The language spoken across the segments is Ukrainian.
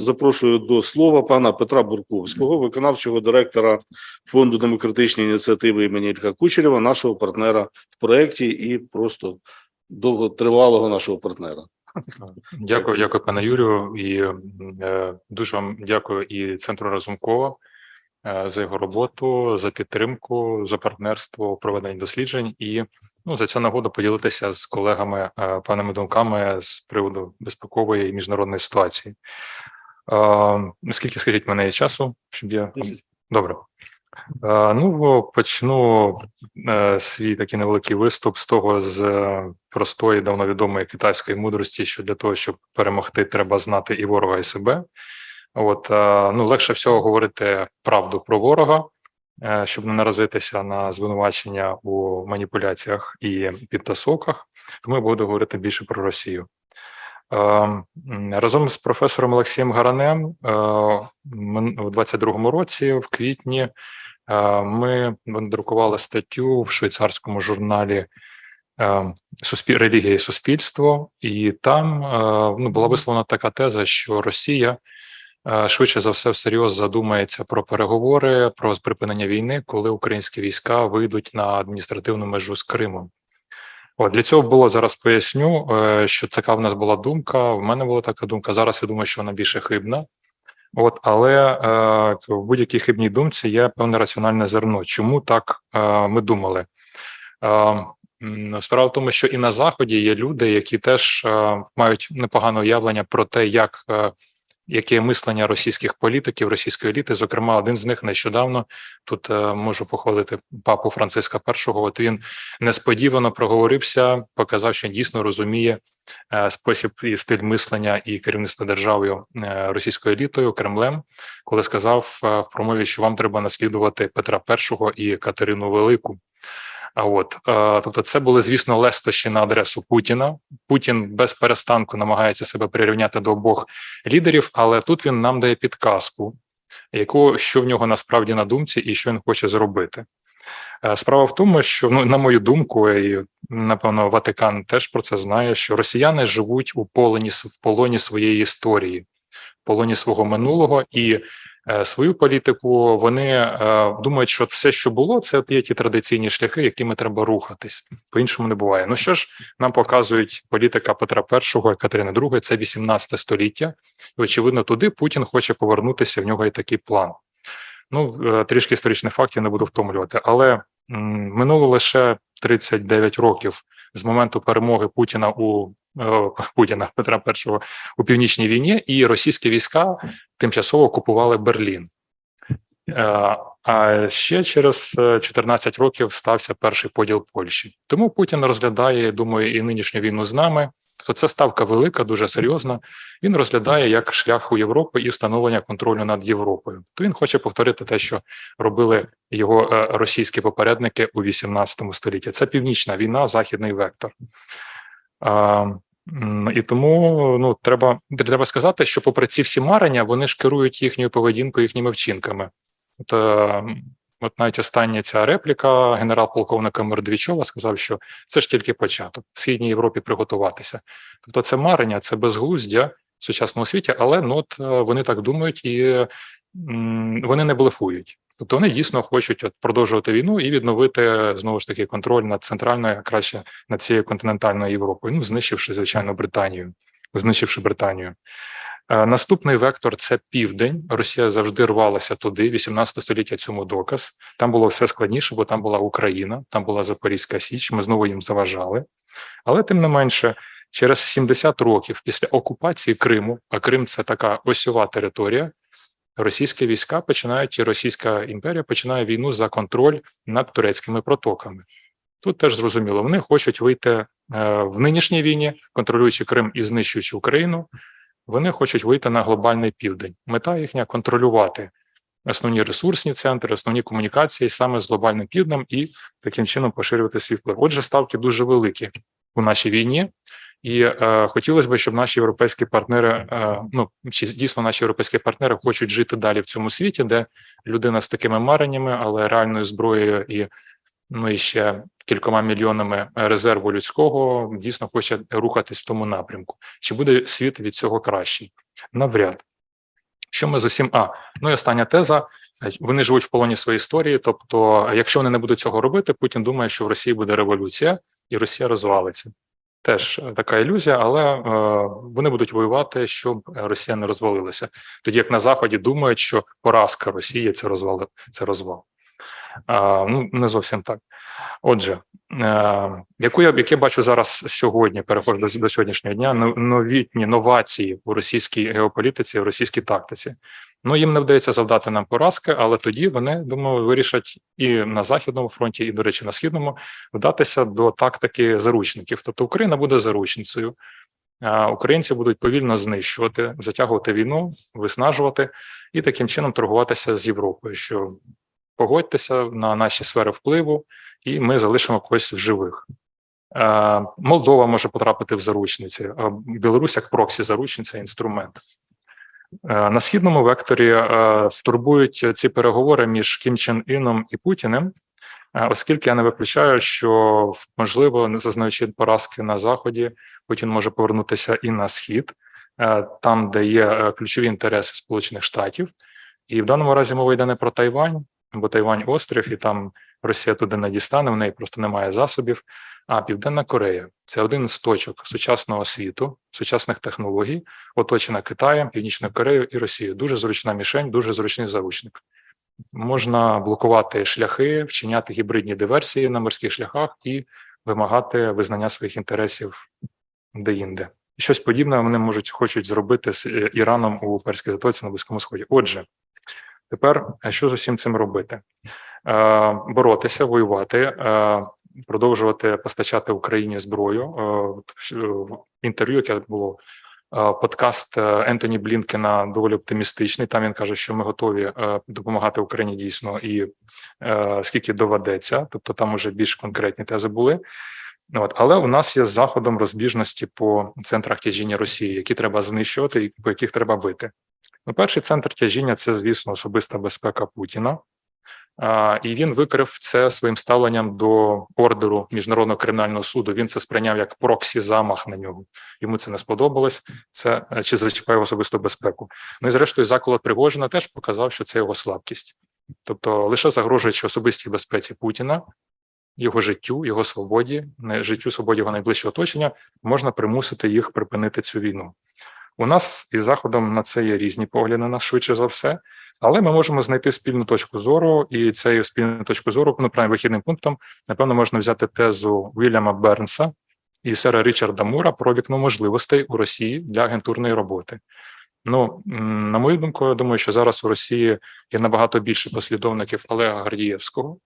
запрошую до слова пана Петра Бурковського, виконавчого директора Фонду демократичної ініціативи імені Ілька Кучерєва, нашого партнера в проєкті і просто довготривалого нашого партнера. Дякую, дякую, пане Юрію, і е, дуже вам дякую і центру Разумкова е, за його роботу, за підтримку, за партнерство у проведенні досліджень і ну за цю нагоду поділитися з колегами е, панами думками з приводу безпекової і міжнародної ситуації. Скільки скажіть мене є часу, щоб я добре. Ну, почну е, свій такий невеликий виступ з того з е, простої, давно відомої китайської мудрості, що для того, щоб перемогти, треба знати і ворога, і себе. От е, ну легше всього говорити правду про ворога, щоб не наразитися на звинувачення у маніпуляціях і підтасовках. Тому я буду говорити більше про Росію. Е, Разом з професором Олексієм Гаранем е, у 22-му році, в квітні, е, ми надрукували статтю в швейцарському журналі е, «Суспіль- Релігія і суспільство, і там ну, була висловлена така теза, що Росія швидше за все всерйоз задумається про переговори про припинення війни, коли українські війська вийдуть на адміністративну межу з Кримом. От для цього було зараз поясню, е, що така в нас була думка. В мене була така думка. Зараз я думаю, що вона більше хибна. От, але е, в будь-якій хибній думці є певне раціональне зерно. Чому так е, ми думали? Е, справа в тому, що і на заході є люди, які теж е, мають непогане уявлення про те, як е, яке мислення російських політиків, російської еліти. Зокрема, один з них нещодавно тут е, можу похвалити папу Франциска І. От він несподівано проговорився, показав, що дійсно розуміє е, спосіб і стиль мислення і керівництва державою е, російською елітою Кремлем, коли сказав в промові, що вам треба наслідувати Петра І і Катерину Велику. От е, тобто, це були звісно лестощі на адресу Путіна. Путін без перестанку намагається себе прирівняти до обох лідерів, але тут він нам дає підказку, яку що в нього насправді на думці і що він хоче зробити. Е, Справа в тому, що ну на мою думку, і напевно Ватикан теж про це знає, що росіяни живуть у полоні в полоні своєї історії, в полоні свого минулого і свою політику. Вони е, думають, що все, що було, це є ті традиційні шляхи, якими треба рухатись. По іншому не буває. Ну що ж, нам показують політика Петра І і Катерини II, це 18 століття, і очевидно, туди Путін хоче повернутися. В нього є такий план. Ну, е, трішки історичних фактів не буду втомлювати, але минуло лише 39 років з моменту перемоги Путіна у е, Путіна Петра І у північній війні, і російські війська тимчасово окупували Берлін. Е, А ще через е, 14 років стався перший поділ Польщі. Тому Путін розглядає, думаю, і нинішню війну з нами. То це ставка велика, дуже серйозна. Він розглядає як шлях у Європу і встановлення контролю над Європою. То він хоче повторити те, що робили його е, російські попередники у 18 столітті. Це північна війна, західний вектор. А, і тому ну треба треба сказати, що попри ці всі марення, вони ж керують їхньою поведінкою, їхніми вчинками. От, от навіть остання ця репліка генерал-полковника Мердвічова сказав, що це ж тільки початок в східній Європі приготуватися. Тобто, це марення, це безглуздя в сучасному світі, але ну от е, вони так думають і м, вони не блефують. Тобто вони дійсно хочуть от продовжувати війну і відновити знову ж таки контроль над центральною, а краще над цією континентальною Європою. Ну знищивши звичайно Британію, знищивши Британію. Е, Наступний вектор це південь. Росія завжди рвалася туди. 18 століття цьому доказ. Там було все складніше, бо там була Україна, там була Запорізька Січ. Ми знову їм заважали. Але тим не менше, через 70 років після окупації Криму, а Крим це така осьова територія. Російські війська починають і Російська імперія починає війну за контроль над турецькими протоками. Тут теж зрозуміло, вони хочуть вийти е, в нинішній війні, контролюючи Крим і знищуючи Україну. Вони хочуть вийти на глобальний південь. Мета їхня контролювати основні ресурсні центри, основні комунікації саме з глобальним півднем і таким чином поширювати свій вплив. Отже, ставки дуже великі у нашій війні. І е, хотілося б, щоб наші європейські партнери, е, ну чи дійсно наші європейські партнери хочуть жити далі в цьому світі, де людина з такими мареннями, але реальною зброєю і ну і ще кількома мільйонами резерву людського дійсно хоче рухатись в тому напрямку. Чи буде світ від цього кращий? Навряд. Що ми з усім? А ну і остання теза. Вони живуть в полоні своєї історії. Тобто, якщо вони не будуть цього робити, Путін думає, що в Росії буде революція і Росія розвалиться. Теж е, така ілюзія, але е, вони будуть воювати, щоб Росія не розвалилася. Тоді як на заході думають, що поразка Росії це розвал, це розвал. Ну не зовсім так. Отже, е, яку я яке бачу зараз сьогодні, переходжу до, сьогоднішнього дня, новітні новації у російській геополітиці, в російській тактиці. Ну їм не вдається завдати нам поразки, але тоді вони думаю вирішать і на західному фронті, і до речі, на східному вдатися до тактики заручників. Тобто Україна буде заручницею. а Українці будуть повільно знищувати, затягувати війну, виснажувати і таким чином торгуватися з Європою. Що погодьтеся на наші сфери впливу, і ми залишимо когось в живих. Е, Молдова може потрапити в заручниці, а Білорусь як проксі заручниця інструмент. Е, На східному векторі е, стурбують ці переговори між Кім Чен Іном і Путіним, оскільки я не виключаю, що можливо, не зазнаючи поразки на заході, Путін може повернутися і на схід, там, де є ключові інтереси Сполучених Штатів, і в даному разі мова йде не про Тайвань, бо Тайвань острів, і там Росія туди не дістане, в неї просто немає засобів. А Південна Корея це один з точок сучасного світу, сучасних технологій, оточена Китаєм, Північною Кореєю і Росією. Дуже зручна мішень, дуже зручний заручник. Можна блокувати шляхи, вчиняти гібридні диверсії на морських шляхах і вимагати визнання своїх інтересів де-інде. Щось подібне вони можуть хочуть зробити з е, Іраном у Перській затоці на Близькому Сході. Отже, тепер е, що з усім цим робити? Е, боротися, воювати, е, продовжувати постачати Україні зброю. Інтерв'ю, яке було подкаст Ентоні Блінкена, доволі оптимістичний. Там він каже, що ми готові допомагати Україні дійсно і скільки доведеться. Тобто там уже більш конкретні тези були. От, але у нас є з заходом розбіжності по центрах тяжіння Росії, які треба знищувати і по яких треба бити. Ну, перший центр тяжіння це, звісно, особиста безпека Путіна. І він викрив це своїм ставленням до ордеру міжнародного кримінального суду. Він це сприйняв як проксі замах на нього. Йому це не сподобалось. Це е, чи зачіпає особисту безпеку. Ну і зрештою, заколот Пригожина теж показав, що це його слабкість, тобто лише загрожуючи особистій безпеці Путіна, його життю, його свободі, не- життю свободі його найближчого оточення, можна примусити їх припинити цю війну. У нас із заходом на це є різні погляди на швидше за все, але ми можемо знайти спільну точку зору, і цією спільну точку зору, ну правильно, вихідним пунктом, напевно, можна взяти тезу Вільяма Бернса і сера Річарда Мура про вікно можливостей у Росії для агентурної роботи. Ну, на мою думку, я думаю, що зараз у Росії є набагато більше послідовників Олега Гордієвського,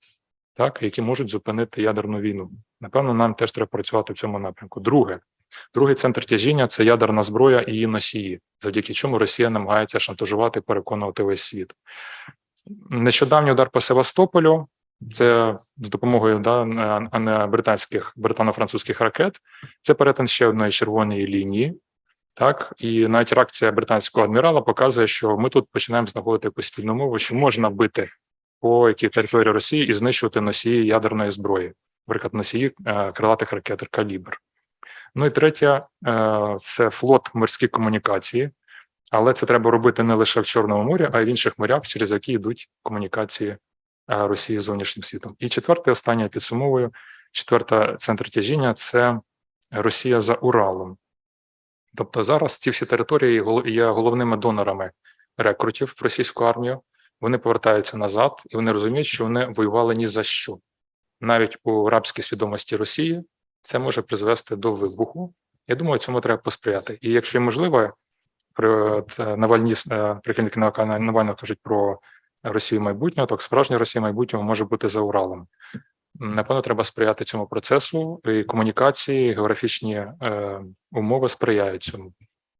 так, які можуть зупинити ядерну війну. Напевно, нам теж треба працювати в цьому напрямку. Друге, другий центр тяжіння це ядерна зброя і її носії, завдяки чому Росія намагається шантажувати, переконувати весь світ. Нещодавній удар по Севастополю. Це з допомогою да, британських британо-французьких ракет. Це перетин ще одної червоної лінії. Так, і навіть реакція британського адмірала показує, що ми тут починаємо знаходити якусь спільну мову, що можна бити по якій території Росії і знищувати носії ядерної зброї, наприклад, носії е, крилатих ракет калібр. Ну і третє е, це флот морські комунікації, але це треба робити не лише в Чорному морі, а й в інших морях, через які йдуть комунікації е, Росії з зовнішнім світом. І четверте, останнє підсумовую, четверта центр тяжіння це Росія за Уралом. Тобто зараз ці всі території є головними донорами рекрутів в російську армію. Вони повертаються назад, і вони розуміють, що вони воювали ні за що. Навіть у рабській свідомості Росії це може призвести до вибуху. Я думаю, цьому треба посприяти. І якщо можливо, при е, Навальні е, прихильники на Навального кажуть про Росію майбутнього, так справжня Росія майбутнього може бути за Уралом. Напевно, треба сприяти цьому процесу, і комунікації, географічні е, умови сприяють цьому.